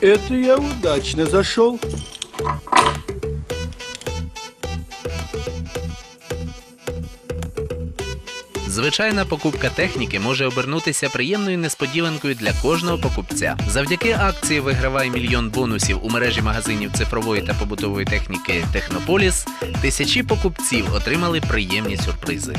Это я удачно зашел. Звичайна покупка техніки може обернутися приємною несподіванкою для кожного покупця. Завдяки акції Вигравай мільйон бонусів у мережі магазинів цифрової та побутової техніки Технополіс. Тисячі покупців отримали приємні сюрпризи.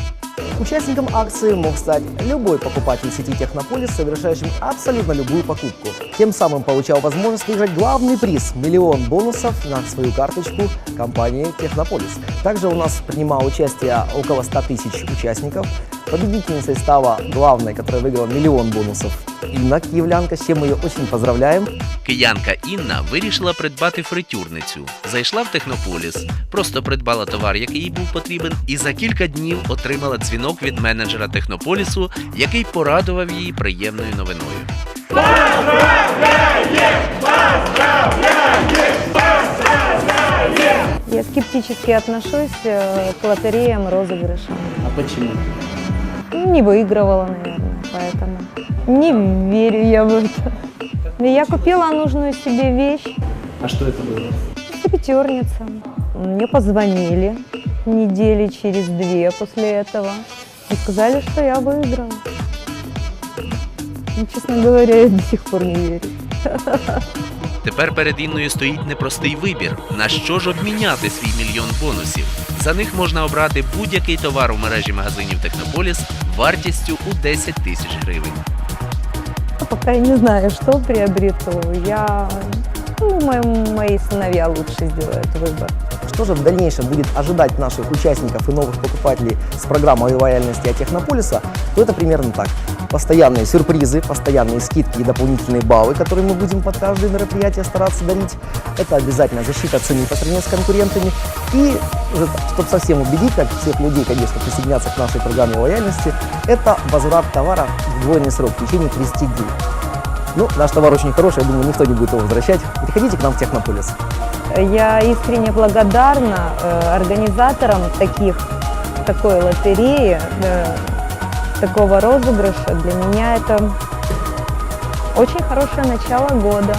Участником акции мог стать любой покупатель сети Технополис, совершающим абсолютно любую покупку. Тем самым получал возможность выиграть главный приз – миллион бонусов на свою карточку компании Технополис. Также у нас принимало участие около 100 тысяч участников. Победительницей стала главной, которая выиграла миллион бонусов, Инна Киевлянка, с чем мы ее очень поздравляем. Киянка Інна вирішила придбати фритюрницю. Зайшла в Технополіс, просто придбала товар, який їй був потрібен, і за кілька днів отримала дзвінок від менеджера Технополісу, який порадував її приємною новиною. Я скептически отношусь э, к лотереям, розыгрышам. А почему? Ну, Не выигрывала, наверное, поэтому не верю я в это. Я купила нужную себе вещь, А что это было? фритюрница. Мне позвонили недели через две после этого и сказали, что я выиграла. Ну, честно говоря, я до сих пор не верю. Тепер перед Інною стоїть непростий вибір, на що ж обміняти свій мільйон бонусів. За них можна обрати будь-який товар у мережі магазинів Технополіс вартістю у 10 тисяч гривень. Пока я не знаю, что приобрету. Я, ну, мои, сыновья лучше сделают выбор. Что же в дальнейшем будет ожидать наших участников и новых покупателей с программой лояльности от Технополиса, то это примерно так. Постоянные сюрпризы, постоянные скидки и дополнительные баллы, которые мы будем под каждое мероприятие стараться дарить. Это обязательно защита цены по сравнению с конкурентами. И, чтобы совсем убедить как всех людей, конечно, присоединяться к нашей программе лояльности, это возврат товара в двойный срок, в течение 30 дней. Ну, наш товар очень хороший, я думаю, никто не будет его возвращать. Приходите к нам в Технополис. Я искренне благодарна э, организаторам таких, такой лотереи, э, такого розыгрыша. Для меня это очень хорошее начало года.